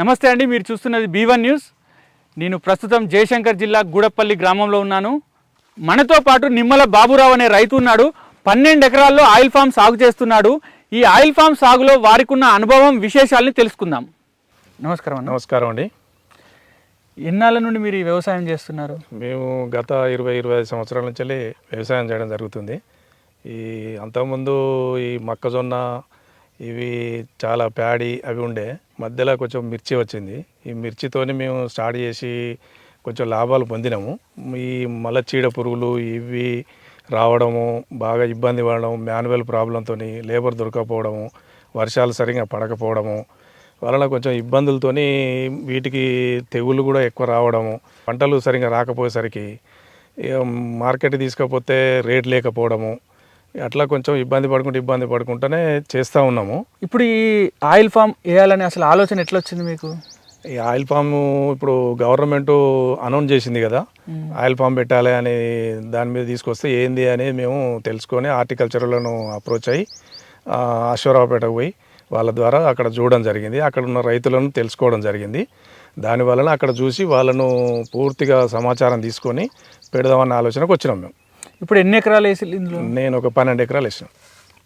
నమస్తే అండి మీరు చూస్తున్నది బీవన్ న్యూస్. నేను ప్రస్తుతం జయశంకర్ జిల్లా గూడపల్లి గ్రామంలో ఉన్నాను. మనతో పాటు నిమ్మల బాబురావు అనే రైతు ఉన్నాడు. పన్నెండు ఎకరాల్లో ఆయిల్ ఫామ్ సాగు చేస్తున్నాడు. ఈ ఆయిల్ ఫామ్ సాగులో వారికి ఉన్న అనుభవం విశేషాలని తెలుసుకుందాం. నమస్కారం నమస్కారం అండి. ఎన్నాళ్ళ నుండి మీరు ఈ వ్యవసాయం చేస్తున్నారు? మేము గత ఇరవై ఇరవై ఐదు సంవత్సరాల నుంచి వ్యవసాయం చేయడం జరుగుతుంది. ఈ అంతకుముందు ఈ మొక్కజొన్న ఇవి చాలా ప్యాడీ అవి ఉండే. మధ్యలో కొంచెం మిర్చి వచ్చింది. ఈ మిర్చితోని మేము స్టార్ట్ చేసి కొంచెం లాభాలు పొందినాము. ఈ మల చీడ పురుగులు ఇవి రావడము బాగా ఇబ్బంది పడడం మాన్యువల్ ప్రాబ్లంతో లేబర్ దొరకకపోవడము వర్షాలు సరిగా పడకపోవడము వలన కొంచెం ఇబ్బందులతోని వీటికి తెగుళ్ళు కూడా ఎక్కువ రావడము పంటలు సరిగా రాకపోయేసరికి మార్కెట్ తీసుకపోతే రేట్ లేకపోవడము అట్లా కొంచెం ఇబ్బంది పడుకుంటూ ఇబ్బంది పడుకుంటూనే చేస్తూ ఉన్నాము. ఇప్పుడు ఈ ఆయిల్ ఫామ్ వేయాలని అసలు ఆలోచన ఎట్లా వచ్చింది మీకు? ఈ ఆయిల్ ఫామ్ ఇప్పుడు గవర్నమెంట్ అనౌన్స్ చేసింది కదా ఆయిల్ ఫామ్ పెట్టాలి అని దాని మీద తీసుకొస్తే ఏంది అనేది మేము తెలుసుకొని హార్టికల్చర్లను అప్రోచ్ అయ్యి ఆ, అశ్వరావుపేటకు పోయి వాళ్ళ ద్వారా అక్కడ చూడడం జరిగింది. అక్కడ ఉన్న రైతులను తెలుసుకోవడం జరిగింది. దాని వలన అక్కడ చూసి వాళ్ళను పూర్తిగా సమాచారం తీసుకొని పెడదామన్న ఆలోచనకు వచ్చినాం మేము. ఇప్పుడు ఎన్ని ఎకరాలు వేసి ఇందులో? నేను ఒక పన్నెండు ఎకరాలు వేసినాం.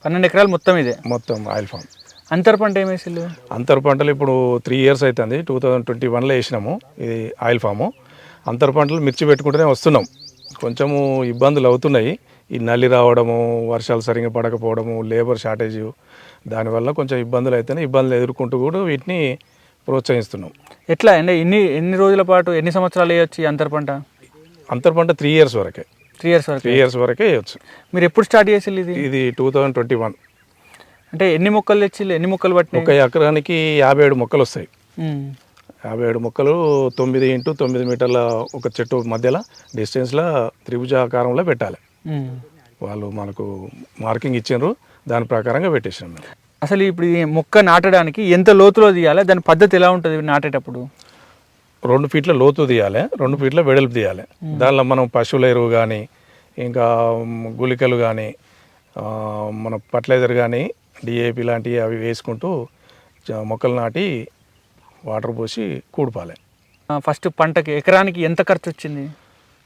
పన్నెండు ఎకరాలు మొత్తం ఇదే? మొత్తం ఆయిల్ ఫామ్. అంతర పంట ఏం వేసిల్లు? అంతర పంటలు ఇప్పుడు త్రీ ఇయర్స్ అవుతుంది టూ థౌజండ్ ట్వంటీ వన్లో వేసినాము ఇది ఆయిల్ ఫాము. అంతర పంటలు మిర్చి పెట్టుకుంటూనే వస్తున్నాం. కొంచెము ఇబ్బందులు అవుతున్నాయి. ఈ నల్లి రావడము వర్షాలు సరిగ్గా పడకపోవడము లేబర్ షార్టేజ్ దానివల్ల కొంచెం ఇబ్బందులు అయితేనే ఇబ్బందులు ఎదుర్కొంటూ కూడా వీటిని ప్రోత్సహిస్తున్నాం. ఎట్లా? అంటే ఎన్ని ఎన్ని రోజుల పాటు ఎన్ని సంవత్సరాలు వేయొచ్చు ఈ అంతర పంట? అంతర పంట త్రీ ఇయర్స్ వరకే. త్రీ ఇయర్స్ వరకు త్రీ ఇయర్స్ వరకే వేయచ్చు. మీరు ఎప్పుడు స్టార్ట్ చేసిల్లు ఇది? ఇది టూ థౌజండ్ ట్వంటీ వన్. అంటే ఎన్ని మొక్కలు తెచ్చి ఎన్ని మొక్కలు పట్టినాయి? ఒక ఎకరానికి యాభై ఏడు మొక్కలు వస్తాయి. యాభై ఏడు మొక్కలు తొమ్మిది ఇంటూ తొమ్మిది మీటర్ల ఒక చెట్టు మధ్యలో డిస్టెన్స్లో త్రిభుజాకారంలో పెట్టాలి. వాళ్ళు మనకు మార్కింగ్ ఇచ్చిండ్రు దాని ప్రకారంగా పెట్టేసాం మేము. అసలు ఇప్పుడు ఈ మొక్క నాటడానికి ఎంత లోతులో తీయాలి? దాని పద్ధతి ఎలా ఉంటుంది నాటేటప్పుడు? రెండు ఫీట్ల లోతు తీయాలి రెండు ఫీట్ల వెడల్పు తీయాలి. దానిలో మనం పశువుల ఎరువు కానీ ఇంకా గుళికలు కానీ మన ఫర్టిలైజర్ కానీ డిఏపి లాంటివి అవి వేసుకుంటూ మొక్కలు నాటి వాటర్ పోసి కూడిపాలి. ఫస్ట్ పంటకి ఎకరానికి ఎంత ఖర్చు వచ్చింది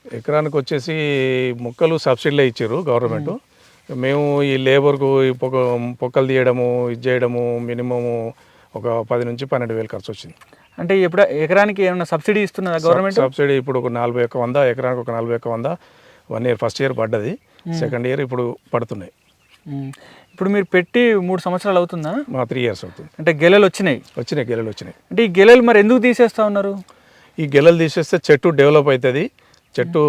ఎకరానికి వచ్చేసి మొక్కలు సబ్సిడీలో ఇచ్చారు గవర్నమెంట్. మేము ఈ లేబర్కు ఈ పొగ పొక్కలు తీయడము ఇది చేయడము మినిమము ఒక పది నుంచి పన్నెండు వేలు ఖర్చు వచ్చింది అంటే ఎప్పుడు ఎకరానికి ఏమైనా సబ్సిడీ ఇస్తున్నదా గవర్నమెంట్? సబ్సిడీ ఇప్పుడు ఒక నలభై ఒక్క వంద ఎకరానికి ఒక నలభై ఒక్క వంద. వన్ ఇయర్ ఫస్ట్ ఇయర్ పడ్డది. సెకండ్ ఇయర్ ఇప్పుడు పడుతున్నాయి. ఇప్పుడు మీరు పెట్టి మూడు సంవత్సరాలు అవుతుందా? మా త్రీ ఇయర్స్ అవుతుంది. అంటే గెలలు వచ్చినాయి? వచ్చినాయి గెలలు వచ్చినాయి. అంటే ఈ గెలలు మరి ఎందుకు తీసేస్తా ఉన్నారు? ఈ గెలలు తీసేస్తే చెట్టు డెవలప్ అవుతుంది. చెట్టు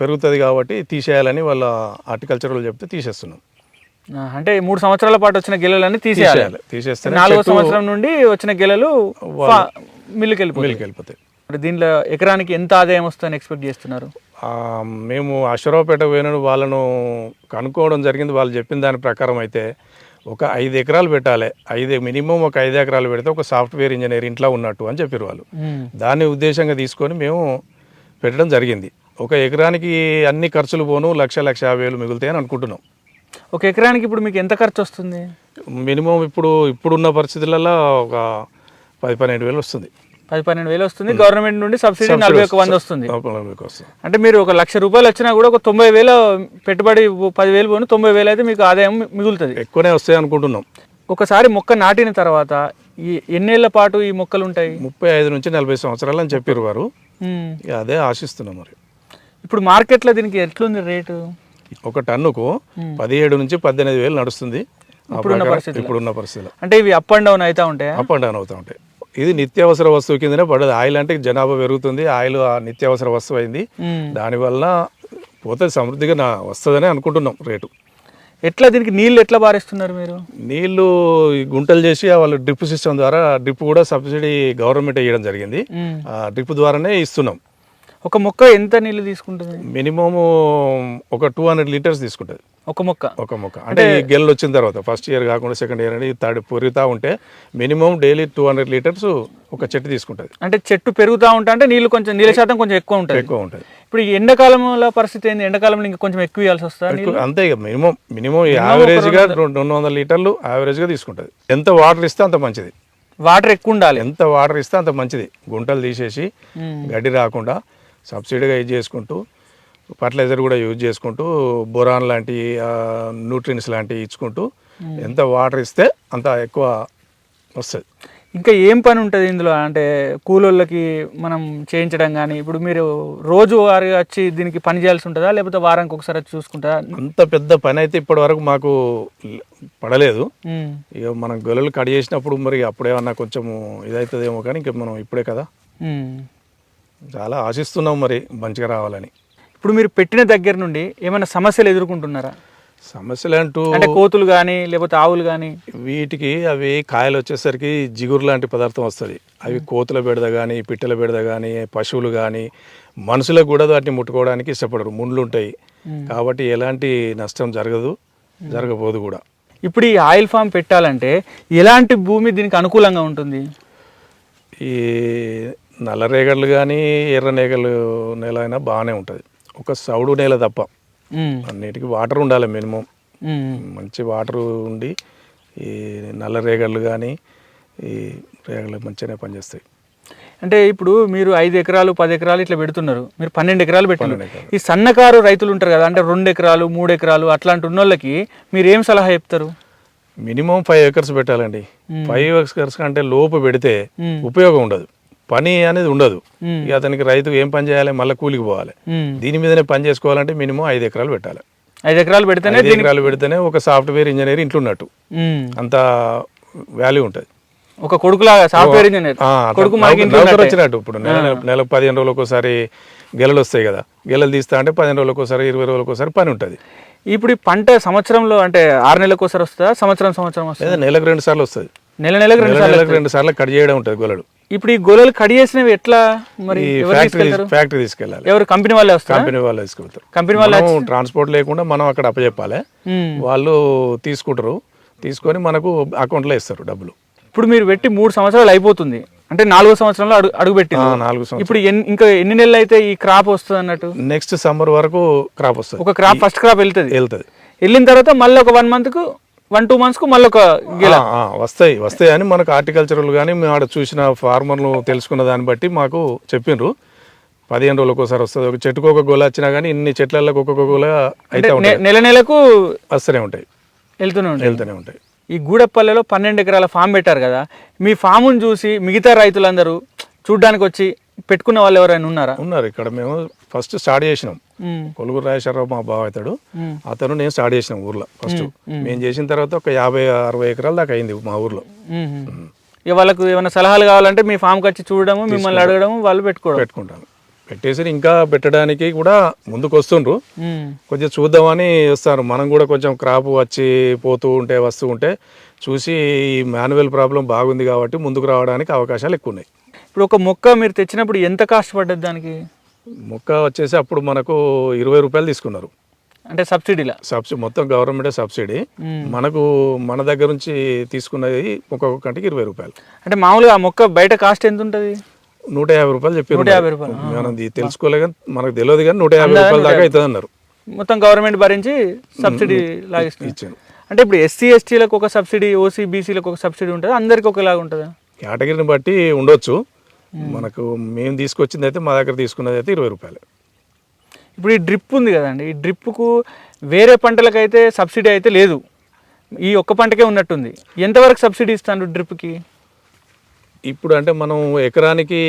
పెరుగుతుంది కాబట్టి తీసేయాలని వాళ్ళ హార్టికల్చర్లో చెప్తే తీసేస్తున్నాం. అంటే మూడు సంవత్సరాల పాటు వచ్చిన గెలలన్నీ తీసేయాలి. తీసేయాలి. తీసేస్తే నాలుగో సంవత్సరం నుండి వచ్చిన గెలలు మిల్లుకి వెళ్ళిపోతాయి మిల్కి వెళ్ళిపోతాయి దీనిలో ఎకరానికి ఎంత ఆదాయం వస్తుందని ఎక్స్పెక్ట్ చేస్తున్నారు? మేము అశ్వరావుపేట పోయినప్పుడు వాళ్ళను కనుక్కోవడం జరిగింది. వాళ్ళు చెప్పిన దాని ప్రకారం అయితే ఒక ఐదు ఎకరాలు పెట్టాలి. ఐదు మినిమం ఒక ఐదు ఎకరాలు పెడితే ఒక సాఫ్ట్వేర్ ఇంజనీర్ ఇంట్లో ఉన్నట్టు అని చెప్పారు వాళ్ళు. దాన్ని ఉద్దేశంగా తీసుకొని మేము పెట్టడం జరిగింది. ఒక ఎకరానికి అన్ని ఖర్చులు పోను లక్ష లక్ష యాభై వేలు మిగులుతాయని అనుకుంటున్నాం. ఒక ఎకరానికి ఇప్పుడు మీకు ఎంత ఖర్చు వస్తుంది? మినిమం ఇప్పుడు ఇప్పుడున్న పరిస్థితులలో ఒక పది పన్నెండు వేలు వస్తుంది. పది పన్నెండు వేలు వస్తుంది. గవర్నమెంట్ నుండి సబ్సిడీ నలభై ఒక వంద వస్తుంది. అంటే మీరు ఒక లక్ష రూపాయలు వచ్చినా కూడా ఒక తొంభై వేల పెట్టుబడి పదివేలు పోను తొంభై వేలు అయితే మీకు ఆదాయం మిగులుతుంది. ఎక్కువనే వస్తాయి అనుకుంటున్నాం. ఒకసారి మొక్క నాటిన తర్వాత ఈ ఎన్నేళ్ళ పాటు ఈ మొక్కలు ఉంటాయి? ముప్పై ఐదు నుంచి నలభై సంవత్సరాలు అని చెప్పారు వారు. అదే ఆశిస్తున్నాం మరి. ఇప్పుడు మార్కెట్లో దీనికి ఎట్లుంది రేటు? ఒక టన్నుకు పదిహేడు నుంచి పద్దెనిమిది వేలు నడుస్తుంది. ఇప్పుడున్న పరిస్థితిలో అంటే ఇవి అప్ అండ్ డౌన్ అవుతా ఉంటాయా? అప్ అండ్ డౌన్ అవుతూ ఉంటాయి. ఇది నిత్యావసర వస్తువు కిందనే పడదు. ఆయిల్ అంటే జనాభా పెరుగుతుంది. ఆయిల్ ఆ నిత్యావసర వస్తువు అయింది. దానివల్ల పోతే సమృద్ధిగా నా వస్తుందని అనుకుంటున్నాం రేటు. ఎట్లా దీనికి నీళ్ళు ఎట్లా బారేస్తున్నారు మీరు? నీళ్ళు గుంటలు చేసి వాళ్ళు డ్రిప్ సిస్టమ్ ద్వారా డ్రిప్ కూడా సబ్సిడీ గవర్నమెంట్ ఇవ్వడం జరిగింది. డ్రిప్ ద్వారానే ఇస్తున్నాం. ఒక మొక్క ఎంత నీళ్ళు తీసుకుంటుంది? మినిమం ఒక టూ హండ్రెడ్ లీటర్స్ తీసుకుంటుంది. ఒక మొక్క? ఒక మొక్క. అంటే ఈ గెల్లు వచ్చిన తర్వాత ఫస్ట్ ఇయర్ కాకుండా సెకండ్ ఇయర్ అని థర్డ్ పెరుగుతూ ఉంటే minimum daily two hundred litres ఒక చెట్టు తీసుకుంటుంది. అంటే చెట్టు పెరుగుతూ ఉంటా అంటే నీళ్ళు కొంచెం నీళ్ళ శాతం కొంచెం ఎక్కువ ఉంటుంది. ఎక్కువ ఉంటుంది. ఇప్పుడు ఈ ఎండాకాలంలో పరిస్థితి ఏంది? ఎండాకాలంలో ఇంకా కొంచెం ఎక్కువ ఇవ్వాల్సి వస్తుందా అంతే ఇక మినిమం మినిమం యావరేజ్గా రెండు రెండు వందల లీటర్లు యావరేజ్గా తీసుకుంటుంది. ఎంత వాటర్ ఇస్తే అంత మంచిది. వాటర్ ఎక్కువ ఉండాలి. ఎంత వాటర్ ఇస్తే అంత మంచిది. గుంటలు తీసేసి. గడ్డి రాకుండా సబ్సిడీగా యూజ్ చేసుకుంటూ ఫర్టిలైజర్ కూడా యూజ్ చేసుకుంటూ బొరాన్ లాంటి న్యూట్రిన్స్ లాంటివి ఇచ్చుకుంటూ ఎంత వాటర్ ఇస్తే అంత ఎక్కువ వస్తుంది. ఇంకా ఏం పని ఉంటుంది ఇందులో? అంటే కూలోళ్ళకి మనం చేయించడం కానీ ఇప్పుడు మీరు రోజు వారి వచ్చి దీనికి పని చేయాల్సి ఉంటుందా? లేకపోతే వారానికి ఒకసారి వచ్చి చూసుకుంటారా? అంత పెద్ద పని అయితే ఇప్పటి వరకు మాకు పడలేదు. ఇక మనం గొల్లలు కట్ చేసినప్పుడు మరి అప్పుడేమన్నా కొంచెం ఇదవుతుందేమో కానీ ఇంకా మనం ఇప్పుడే కదా. చాలా ఆశిస్తున్నాం మరి మంచిగా రావాలని. ఇప్పుడు మీరు పెట్టిన దగ్గర నుండి ఏమైనా సమస్యలు ఎదుర్కొంటున్నారా? సమస్యలు అంటూ అంటే కోతులు కానీ లేకపోతే ఆవులు కానీ వీటికి అవి కాయలు వచ్చేసరికి జిగురు లాంటి పదార్థం వస్తుంది. అవి కోతుల బెడద కానీ పిట్టల బెడద కానీ పశువులు కానీ మనుషులకు కూడా వాటిని ముట్టుకోవడానికి ఇష్టపడరు. ముండ్లు ఉంటాయి. కాబట్టి ఎలాంటి నష్టం జరగదు జరగబోదు కూడా. ఇప్పుడు ఈ ఆయిల్ ఫామ్ పెట్టాలంటే ఎలాంటి భూమి దీనికి అనుకూలంగా ఉంటుంది? ఈ నల్లరేగళ్ళు కానీ ఎర్ర నేగలు నేల అయినా బాగానే ఉంటుంది. ఒక సౌడు నేల తప్ప. అన్నిటికీ వాటర్ ఉండాలి మినిమం. మంచి వాటర్ ఉండి ఈ నల్ల రేగళ్ళు కానీ ఈ రేగళ్ళు మంచిగానే పనిచేస్తాయి. అంటే ఇప్పుడు మీరు ఐదు ఎకరాలు పది ఎకరాలు ఇట్లా పెడుతున్నారు. మీరు పన్నెండు ఎకరాలు పెట్టినారు. ఈ సన్నకారు రైతులు ఉంటారు కదా అంటే రెండు ఎకరాలు మూడు ఎకరాలు అట్లాంటి ఉన్న వాళ్ళకి మీరు ఏం సలహా చెప్తారు? మినిమం ఫైవ్ ఎకర్స్ పెట్టాలండి. ఫైవ్ ఎకర్స్ కంటే లోపు పెడితే. ఉపయోగం ఉండదు. పని అనేది ఉండదు. ఇక అతనికి రైతు ఏం పని చేయాలి? మళ్ళీ కూలికి పోవాలి. దీని మీదనే పని చేసుకోవాలంటే మినిమం ఐదు ఎకరాలు పెట్టాలి. ఐదు ఎకరాలు పెడితేనే ఐదు ఎకరాలు పెడితేనే ఒక సాఫ్ట్వేర్ ఇంజనీర్ ఇంట్లో ఉన్నట్టు. అంత వాల్యూ ఉంటుంది. ఒక కొడుకులాగా సాఫ్ట్వేర్ ఇంజనీర్. కొడుకు. వచ్చినట్టు ఇప్పుడు. నెల పదిహేను రోజులకు ఒకసారి గెలలు వస్తాయి కదా. గెలలు తీస్తా అంటే పదిహేను రోజులకు ఒకసారి ఇరవై రోజులకు ఒకసారి పని ఉంటుంది. ఇప్పుడు ఈ పంట సంవత్సరంలో అంటే ఆరు నెలలకు ఒకసారి వస్తుందా? సంవత్సరం సంవత్సరం వస్తుందా? నెలకు రెండు సార్లు వస్తుంది. నెల నెలకు రెండు నెలకు రెండు సార్లు కట్ చేయడం ఉంటుంది గొలలు ఇప్పుడు ఈ గొలలు కడి చేసినవి ఎట్లా మరి ఫ్యాక్టరీ తీసుకెళ్ళాలి. ఎవరు కంపెనీ వాళ్ళే వస్తారా? కంపెనీ వాళ్ళు తీసుకెళ్తారు. కంపెనీ వాళ్ళు ట్రాన్స్పోర్ట్ లేకుండా మనం అక్కడ అప్పచెప్పాలి. వాళ్ళు తీసుకుంటారు. తీసుకొని మనకు అకౌంట్లో ఇస్తారు డబ్బులు. ఇప్పుడు మీరు పెట్టి మూడు సంవత్సరాలు అయిపోతుంది. అంటే నాలుగో సంవత్సరంలో అడుగు పెట్టింది నాలుగు ఇప్పుడు ఇంకా ఎన్ని నెలలు అయితే ఈ క్రాప్ వస్తుంది అన్నట్టు? నెక్స్ట్ సమ్మర్ వరకు క్రాప్ వస్తుంది. ఒక క్రాప్ ఫస్ట్ క్రాప్ వెళ్తుంది. వెళ్తుంది. వెళ్ళిన తర్వాత మళ్ళీ ఒక వన్ మంత్కు వన్ టూ మంత్స్కు మళ్ళీ ఒక వస్తాయి వస్తాయి అని మనకు హార్టికల్చరల్ కానీ మేము ఆడ చూసిన ఫార్మర్లు తెలుసుకున్న దాన్ని బట్టి మాకు చెప్పిండ్రు పదిహేను రోజులకు ఒకసారి వస్తుంది. ఒక చెట్టుకు ఒక గోల వచ్చినా కానీ ఇన్ని చెట్లలో ఒక్కొక్క గోల అయితే ఉంటాయి. నెల నెలకు వస్తూనే ఉంటాయి. వెళ్తూనే ఉంటుంది వెళ్తూనే ఉంటాయి. ఈ గూడెపల్లెలో పన్నెండు ఎకరాల ఫామ్ పెట్టారు కదా. మీ ఫామును చూసి మిగతా రైతులందరూ చూడ్డానికి వచ్చి పెట్టుకున్న వాళ్ళు ఎవరైనా ఉన్నారా? ఉన్నారు. ఇక్కడ మేము ఫస్ట్ స్టార్ట్ చేసినాం. కొలుగురు రాజేశ్వరరావు మా బావ అవుతాడు. అతను నేను స్టార్ట్ చేసినాం ఊర్లో ఫస్ట్. మేము. చేసిన తర్వాత ఒక యాభై అరవై ఎకరాల దాకా అయింది మా ఊర్లో. ఇక వాళ్ళకు ఏమైనా సలహాలు కావాలంటే మీ ఫామ్కి వచ్చి చూడడము మిమ్మల్ని అడగడము వాళ్ళు పెట్టుకోవడం. పెట్టుకుంటాను పెట్టేసి ఇంకా పెట్టడానికి కూడా ముందుకు వస్తుండ్రు కొంచెం చూద్దామని వస్తారు. మనం కూడా కొంచెం క్రాప్ వచ్చి పోతూ ఉంటే వస్తూ ఉంటే చూసి ఈ మాన్యువల్ ప్రాబ్లం బాగుంది కాబట్టి ముందుకు రావడానికి అవకాశాలు ఎక్కువ ఉన్నాయి. ఇప్పుడు ఒక మొక్క మీరు తెచ్చినప్పుడు ఎంత కాస్ట్ పడ్డది దానికి? మొక్క వచ్చేసి అప్పుడు మనకు ఇరవై రూపాయలు తీసుకున్నారు. అంటే సబ్సిడీలా? సబ్సిడీ మొత్తం గవర్నమెంటే సబ్సిడీ. మనకు మన దగ్గర నుంచి తీసుకున్నది ఒక్కొక్క కంటికి ఇరవై రూపాయలు. అంటే మామూలుగా ఆ మొక్క బయట కాస్ట్ ఎంత ఉంటుంది? నూట యాభై రూపాయలు చెప్పారు నూట యాభై రూపాయలు, మనం తెలుసుకోలే కానీ మనకు తెలియదు కానీ నూట యాభై రూపాయల దాకా అవుతుంది అన్నారు. మొత్తం గవర్నమెంట్ భరించి సబ్సిడీ లాగిస్తుంది ఇచ్చాను అంటే ఇప్పుడు ఎస్సీ ఎస్టీలకు ఒక సబ్సిడీ ఓసీ బీసీలకు ఒక సబ్సిడీ ఉంటుంది? అందరికి ఒకలాగా ఉంటుందా? కేటగిరీని బట్టి ఉండొచ్చు. మనకు మేము తీసుకొచ్చింది అయితే మా దగ్గర తీసుకున్నది అయితే ఇరవై రూపాయలు. ఇప్పుడు ఈ డ్రిప్ ఉంది కదండి ఈ డ్రిప్కు వేరే పంటలకైతే సబ్సిడీ అయితే లేదు. ఈ ఒక్క పంటకే ఉన్నట్టుంది. ఎంతవరకు సబ్సిడీ ఇస్తాను డ్రిప్కి? ఇప్పుడు అంటే మనం ఎకరానికి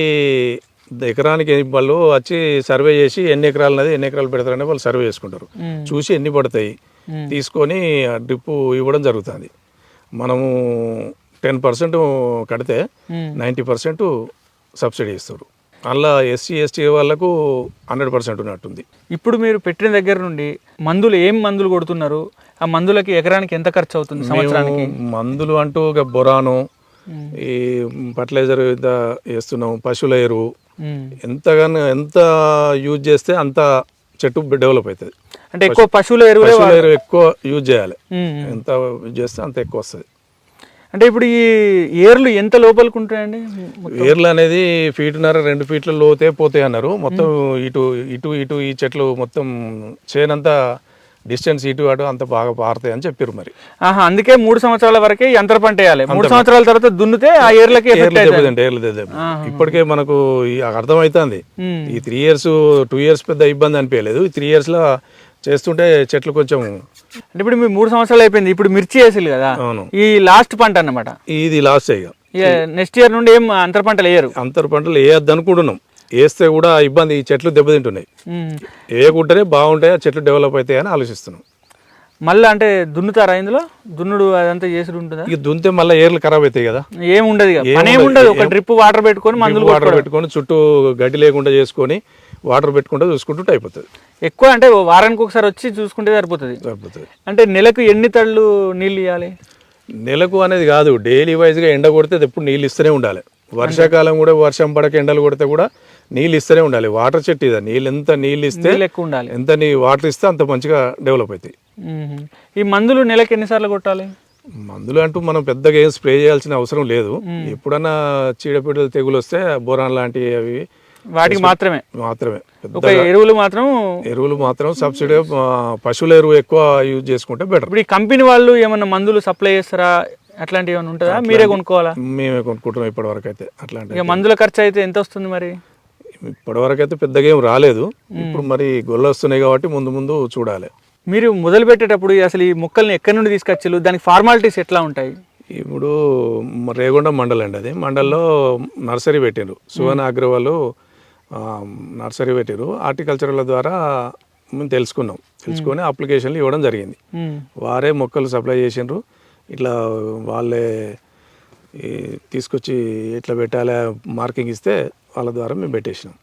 ఎకరానికి వాళ్ళు వచ్చి సర్వే చేసి ఎన్ని ఎకరాలు ఉన్నది ఎన్ని ఎకరాలు పెడతారని వాళ్ళు సర్వే చేసుకుంటారు. చూసి ఎన్ని పడతాయి. తీసుకొని ఆ డ్రిప్ ఇవ్వడం జరుగుతుంది. మనము టెన్ పర్సెంట్ కడితే. నైంటీ పర్సెంట్ సబ్సిడీ ఇస్తారు అలా ఎస్సీ ఎస్టీ వాళ్ళకు హండ్రెడ్ పర్సెంట్ ఉన్నట్టుంది. ఇప్పుడు మీరు పెట్టిన దగ్గర నుండి మందులు ఏం మందులు కొడుతున్నారు? ఆ మందులకి ఎకరానికి ఎంత ఖర్చు అవుతుంది సంవత్సరానికి మందులు అంటూ ఒక బొరాను. ఈ ఫర్టిలైజర్ వేస్తున్నాం పశువుల ఎరువు. ఎంతగానో ఎంత యూజ్ చేస్తే అంత చెట్టు డెవలప్ అవుతుంది. అంటే ఎక్కువ పశువుల ఎరువు ఎక్కువ యూజ్ చేయాలి. ఎంత యూజ్ చేస్తే అంత ఎక్కువ వస్తుంది. అంటే ఇప్పుడు ఈ ఏర్లు ఎంత లోపలికి ఉంటాయండి? వేర్లు అనేది ఫీటున్నర రెండు ఫీట్ల లోతే పోతాయి అన్నారు. మొత్తం ఇటు ఇటు ఇటు ఈ చెట్లు మొత్తం చేనంతా డిస్టెన్స్ ఇటు అటు అంత బాగా పారుతాయి అని చెప్పారు మరి. ఆహా అందుకే మూడు సంవత్సరాల వరకే ఈ అంతర పంట వేయాలి. మూడు సంవత్సరాల తర్వాత దున్నితే ఆ ఏర్లకి ఏర్లు ఏర్లు. ఇప్పటికే మనకు అర్థమవుతుంది. ఈ త్రీ ఇయర్స్ టూ ఇయర్స్ పెద్ద ఇబ్బంది అనిపించలేదు. ఈ త్రీ ఇయర్స్లో చేస్తుంటే చెట్లు కొంచెం అంటే ఇప్పుడు మీరు మూడు సంవత్సరాలు అయిపోయింది. ఇప్పుడు మిర్చి వేసిల్లు కదా. అవును. ఈ లాస్ట్ పంట అన్నమాట. ఇది లాస్ట్ ఇక. నెక్స్ట్ ఇయర్ నుండి ఏం అంతర పంటలు వేయరు. అంతర పంటలు వేయద్దు అనుకుంటున్నాం వేస్తే కూడా ఇబ్బంది ఈ చెట్లు దెబ్బతింటున్నాయి. వేయకుంటేనే బాగుంటాయి ఆ చెట్లు డెవలప్ అవుతాయి అని ఆలోచిస్తున్నాం. మళ్ళీ అంటే దున్నుతారా ఇందులో? దున్నుడు అదంతా చేసుడు ఉంటుందా? ఇక దున్నితే మళ్ళీ ఏర్లు ఖరాబ్ అవుతాయి కదా. ఏం ఉండదు ఇక ఏం పని ఏం ఉండదు. ఉండదు ఒక డ్రిప్ వాటర్ పెట్టుకొని మందులు వాటర్ పెట్టుకొని చుట్టూ గడ్డి లేకుండా చేసుకొని వాటర్ పెట్టుకుంటే చూసుకుంటుంటే అయిపోతుంది ఎక్కువ అంటే వారానికి ఒకసారి వచ్చి చూసుకుంటే సరిపోతుంది. అయిపోతుంది అంటే నెలకు ఎన్ని తళ్ళు నీళ్ళు ఇవ్వాలి నెలకు అనేది కాదు డైలీ వైజ్గా ఎండ కొడితే ఎప్పుడు నీళ్ళు ఇస్తూనే ఉండాలి. వర్షాకాలం కూడా వర్షం పడక ఎండలు కొడితే కూడా నీళ్ళు ఇస్తూనే ఉండాలి. వాటర్ చెట్టు ఇది? నీళ్ళు ఎంత నీళ్ళు ఇస్తే ఎక్కువ ఉండాలి. ఎంత నీ వాటర్ ఇస్తే అంత మంచిగా డెవలప్ అవుతాయి. ఈ మందులు నెలకు ఎన్నిసార్లు కొట్టాలి? మందులు అంటూ మనం పెద్దగా ఏం స్ప్రే చేయాల్సిన అవసరం లేదు. ఎప్పుడన్నా చీడపీడలు తెగులు వస్తే బోరాన్ లాంటివి అవి వాటికి మాత్రమే. మాత్రమే. ఎరువులు మాత్రం ఎరువులు మాత్రం సబ్సిడీ పశువుల ఎరువు ఎక్కువ యూజ్ చేసుకుంటే బెటర్ ఇప్పుడు ఈ కంపెనీ వాళ్ళు ఏమన్నా మందులు సప్లై చేస్తారా? అట్లాంటివి ఏమైనా ఉంటుందా? మీరే కొనుక్కోవాలా? మేమే కొనుక్కుంటున్నాం ఇప్పటి వరకు అయితే అట్లాంటి మందుల ఖర్చు అయితే ఎంత వస్తుంది మరి? ఇప్పటి వరకు అయితే పెద్దగా ఏం రాలేదు. ఇప్పుడు మరి గొల్ల వస్తున్నాయి కాబట్టి ముందు ముందు చూడాలి. మీరు మొదలు పెట్టేటప్పుడు అసలు ఈ మొక్కల్ని ఎక్కడి నుండి తీసుకొచ్చారు? దానికి ఫార్మాలిటీస్ ఎట్లా ఉంటాయి? ఇప్పుడు రేగొండ మండల్ అండి అది. మండల్లో నర్సరీ పెట్టిండ్రు. సువర్ణ అగ్రవాల్ నర్సరీ పెట్టిరు హార్టికల్చర్ల ద్వారా మేము తెలుసుకున్నాం. తెలుసుకొని అప్లికేషన్లు ఇవ్వడం జరిగింది. వారే మొక్కలు సప్లై చేసిండ్రు. ఇట్లా వాళ్ళే తీసుకొచ్చి ఇట్లా పెట్టాలి మార్కింగ్ ఇస్తే వాళ్ళ ద్వారా మేము పెట్టేసినాం.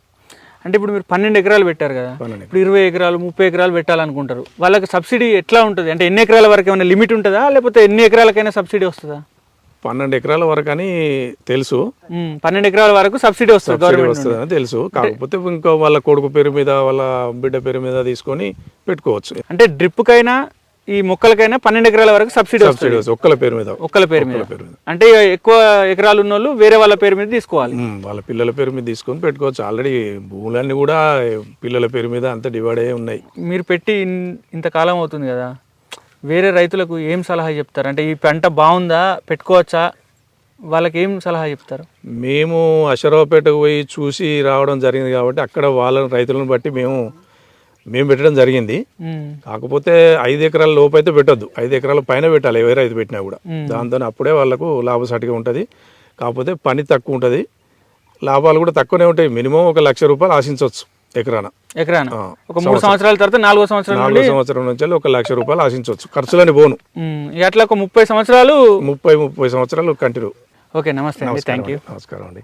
అంటే ఇప్పుడు మీరు పన్నెండు ఎకరాలు పెట్టారు కదా. ఇప్పుడు ఇరవై ఎకరాలు ముప్పై ఎకరాలు పెట్టాలనుకుంటారు. వాళ్ళకి సబ్సిడీ ఎట్లా ఉంటుంది? అంటే ఎన్ని ఎకరాల వరకు ఏమైనా లిమిట్ ఉంటుందా? లేకపోతే ఎన్ని ఎకరాలకైనా సబ్సిడీ వస్తుందా? పన్నెండు ఎకరాల వరకు అని తెలుసు. పన్నెండు ఎకరాల వరకు సబ్సిడీ వస్తుంది సబ్సిడీ నుండి. వస్తుందని తెలుసు. కాకపోతే ఇంకో వాళ్ళ కొడుకు పేరు మీద వాళ్ళ బిడ్డ పేరు మీద తీసుకొని పెట్టుకోవచ్చు. అంటే డ్రిప్ కైనా ఈ మొక్కలకైనా పన్నెండు ఎకరాల వరకు సబ్సిడీ వస్తుంది. సబ్సిడీ వస్తుంది. ఒక్కల పేరు మీద. ఒక్కల పేరు మీద. పేరు మీద. అంటే ఎక్కువ ఎకరాలు ఉన్న వాళ్ళు వేరే వాళ్ళ పేరు మీద తీసుకోవాలి. వాళ్ళ పిల్లల పేరు మీద తీసుకొని పెట్టుకోవచ్చు. ఆల్రెడీ భూములన్నీ కూడా పిల్లల పేరు మీద అంత డివైడ్ అయ్యి ఉన్నాయి. మీరు పెట్టి ఇంతకాలం అవుతుంది కదా. వేరే రైతులకు ఏం సలహా చెప్తారు? అంటే ఈ పంట బాగుందా? పెట్టుకోవచ్చా? వాళ్ళకి ఏం సలహా చెప్తారు? మేము అశరావుపేటకు పోయి చూసి రావడం జరిగింది కాబట్టి అక్కడ వాళ్ళ రైతులను బట్టి మేము మేము పెట్టడం జరిగింది. కాకపోతే ఐదు ఎకరాల లోపు అయితే పెట్టొద్దు. ఐదు ఎకరాల పైన పెట్టాలి ఏ రైతు పెట్టినా కూడా. దాంతో అప్పుడే వాళ్ళకు లాభసాటిగా ఉంటుంది. కాకపోతే పని తక్కువ ఉంటుంది. లాభాలు కూడా తక్కువనే ఉంటాయి. మినిమం ఒక లక్ష రూపాయలు ఆశించవచ్చు. ఎకరాన? ఎకరాన? ఒక మూడు సంవత్సరాల తర్వాత నాలుగో సంవత్సరం నాలుగో సంవత్సరం నుంచి ఒక లక్ష రూపాయలు ఆశించవచ్చు. ఖర్చులని పోను. అట్లా ఒక ముప్పై సంవత్సరాలు ముప్పై ముప్పై సంవత్సరాలు కంటిన్యూ. ఓకే నమస్తే థ్యాంక్ యూ నమస్కారం అండి.